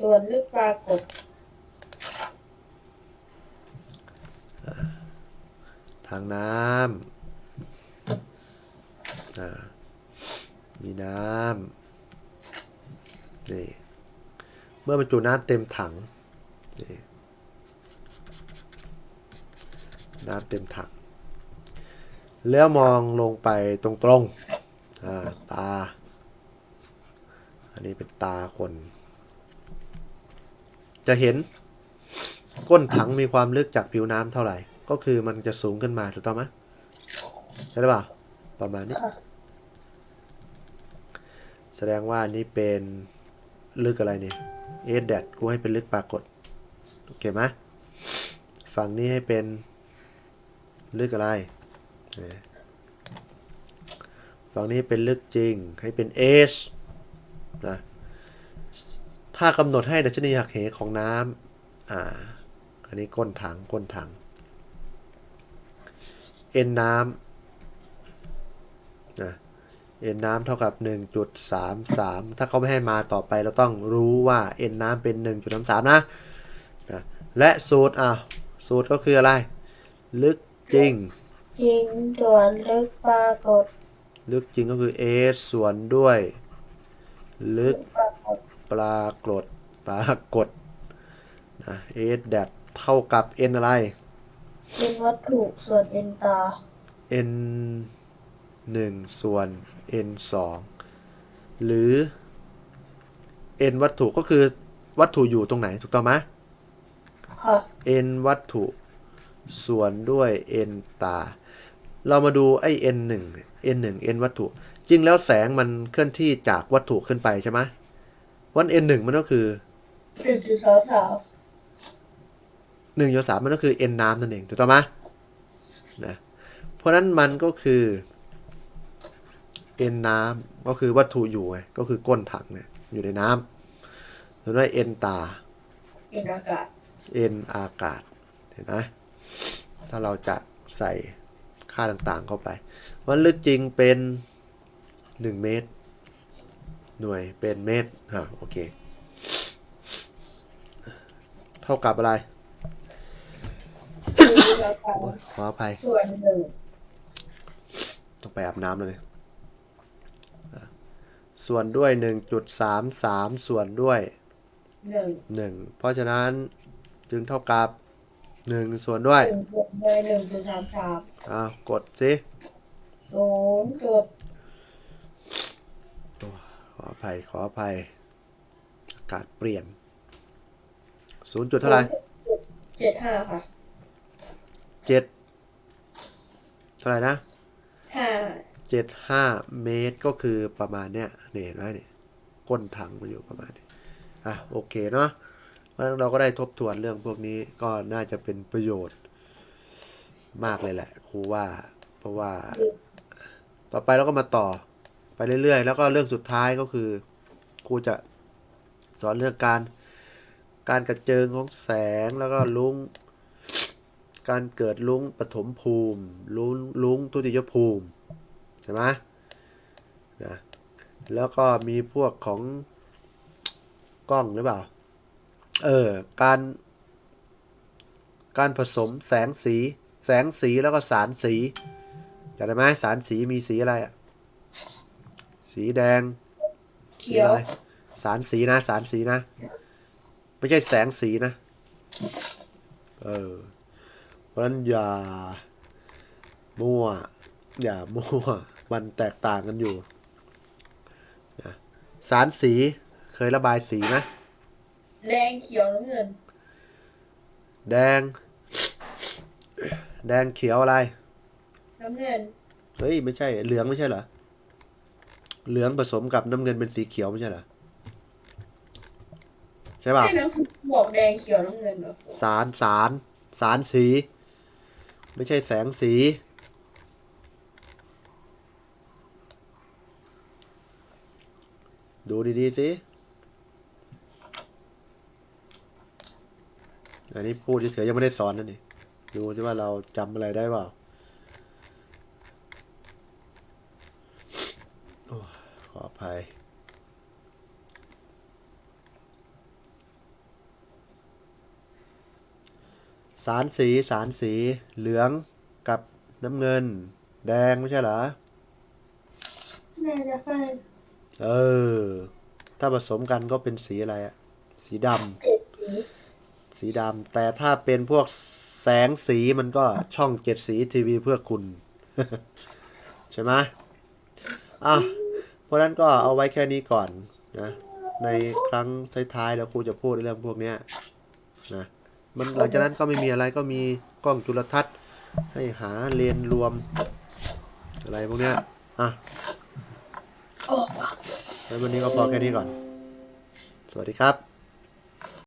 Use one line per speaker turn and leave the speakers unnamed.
ส่วนลึกปรากฏ
ทางน้ำอ่ามีน้ำนี่เมื่อบรรจุน้ำเต็มถังนี่น้ำเต็มถัง แล้วมองลงไปตรงๆตา อันนี้เป็นตาคน จะเห็นก้นถังมีความลึกจากผิวน้ำเท่าไหร่ ก็คือมันจะสูงขึ้นมาถูกต้องไหมใช่หรือเปล่าประมาณนี้
ค่ะ
แสดงว่านี่เป็นลึกอะไรเนี่ยเอสแดดกูให้เป็นลึกปรากฏโอเคไหมฝั่งนี้ให้เป็นลึกอะไรเออฝั่งนี้เป็นลึกจริงให้เป็นเอชนะ ถ้ากำหนดให้ดัชนีหักเหของน้ำอ่าอันนี้ก้นถังก้นถังเอ็นน้ำนะเอ็นน้ำเท่ากับ 1.33 ถ้าเขาไม่ให้มาต่อไปเราต้องรู้ว่าเอ็นน้ำเป็น 1.33 นะนะและสูตรอะสูตรก็คืออะไร ลึกจริง
จริงส่วนลึกปรากฏ
ลึกจริงก็คือ s ส่วนด้วย ลึก
ปรากฏ
ปรากฏปรากฏนะ s แดดเท่ากับ n อะไร
เป็นวัตถุส่วนเอ็นตา
n 1 ส่วน n 2 หรือ n วัตถุก็คือวัตถุอยู่ตรงไหนถูกต้องไหม
ค่ะ
n วัตถุส่วนด้วย n ตา เรามาดูไอ้ n 1 n 1 n วัตถุ จริงแล้วแสงมันเคลื่อนที่จากวัตถุขึ้นไปใช่ไหม วัน n 1มันก็คือ
หนึ่งจุดสามสาม
1ย3มันก็คือ n น้ำนั่นเองถูกต้องไหมนะเพราะนั้นมันก็คือ n น้ำก็คือวัตถุอยู่ไงก็คือก้นถังเนี่ยอยู่ในน้ำส่วนด้วย n ตา
เอ็นอากาศ
n อากาศเห็นไหมถ้าเราจะใส่ค่าต่างๆเข้าไปมันลึกจริงเป็น 1 เมตร หน่วยเป็นเมตรอะโอเค เท่ากับอะไร
คืออากาศ
โอ้ยขออภัย
ส่วนหนึ่ง
ต้องไปอาบน้ำเลยอะส่วนด้วย 1.33 ส่วนด้วย
หนึ่ง
1เพราะฉะนั้นจึงเท่ากับ1ส่วนด้วย
หนึ่งจุดเลยหนึ่งจุดสามสาม
อ้าวกดสิ
ศูนย์จุด
ข ออภัยขออภัย อากาศเปลี่ยน0จุดเท่าไหร่
เจ็ดห้าค่ะ
7เท่าไหร่นะ
ห้า
75เมตรก็คือประมาณเนี้ยเนี่ยเห็นไหมเนี่ยก้นถังมาอยู่ประมาณนี้อะโอเคเนาะเพราะฉะนั้นเราก็ได้ทบทวนเรื่องพวกนี้ก็น่าจะเป็นประโยชน์ มากเลยแหละครูว่า เพราะว่า ต่อไปเราก็มาต่อ ไปเรื่อยๆ แล้วก็เรื่องสุดท้ายก็คือครูจะสอนเรื่องการการกระเจิงของแสงแล้วก็ลุ้งการเกิดลุ้งปฐมภูมิ ลุ้งลุ้งทุติยภูมิ ใช่ไหมนะแล้วก็มีพวกของกล้องหรือเปล่า เออ การ การผสมแสงสี แสงสีแล้วก็สารสีจำได้ไหมสารสีมีสีอะไรอะ สีแดง
เขียว
สีอะไรสารสีนะ สารสีนะ ไม่ใช่แสงสีนะ เออ เพราะฉะนั้นอย่ามั่ว อย่ามั่ว มันแตกต่างกันอยู่นะสารสีเคยระบายสีไหม
แดงเขียวน้ำเงิน
แดง แดงเขียวอะไร
น้ำเงิน
เฮ้ย ไม่ใช่ เหลืองไม่ใช่เหรอ เหลืองผสมกับน้ำเงินเป็นสีเขียวไม่ใช่เหรอใช่ป่ะ
ให้น้ำบอกแดงเขียวน้ำเงินเหรอ
สารสารสารสี ไม่ใช่แสงสี ดูดีๆสิอันนี้พูดเฉยๆยังไม่ได้สอนนั่นนี่ดูสิว่าเราจำอะไรได้เปล่าโอ้ยขออภัย สารสีสารสีเหลืองกับน้ำเงิน แดงไม่ใช่เหรอ
แม่จะฟัง
เออ ถ้าผสมกันก็เป็นสีอะไรอะสีด
เจ็ดสีำ
สีดำแต่ถ้าเป็นพวกแสงสีมันก็ช่องเจ็ดสีทีวีเพื่อคุณ ใช่ไหมอะเพราะฉะนั้นก็เอาไว้แค่นี้ก่อนนะ ในครั้งท้ายๆแล้วครูจะพูดเรื่องพวกเนี้ยนะ มันหลังจากนั้นก็ไม่มีอะไรก็มีกล้องจุลทรรศน์ ให้หาเรียนรวม อะไรพวกเนี้ยอะ
โอ้
แล้ววันนี้ก็พอแค่นี้ก่อน สวัสดีครับ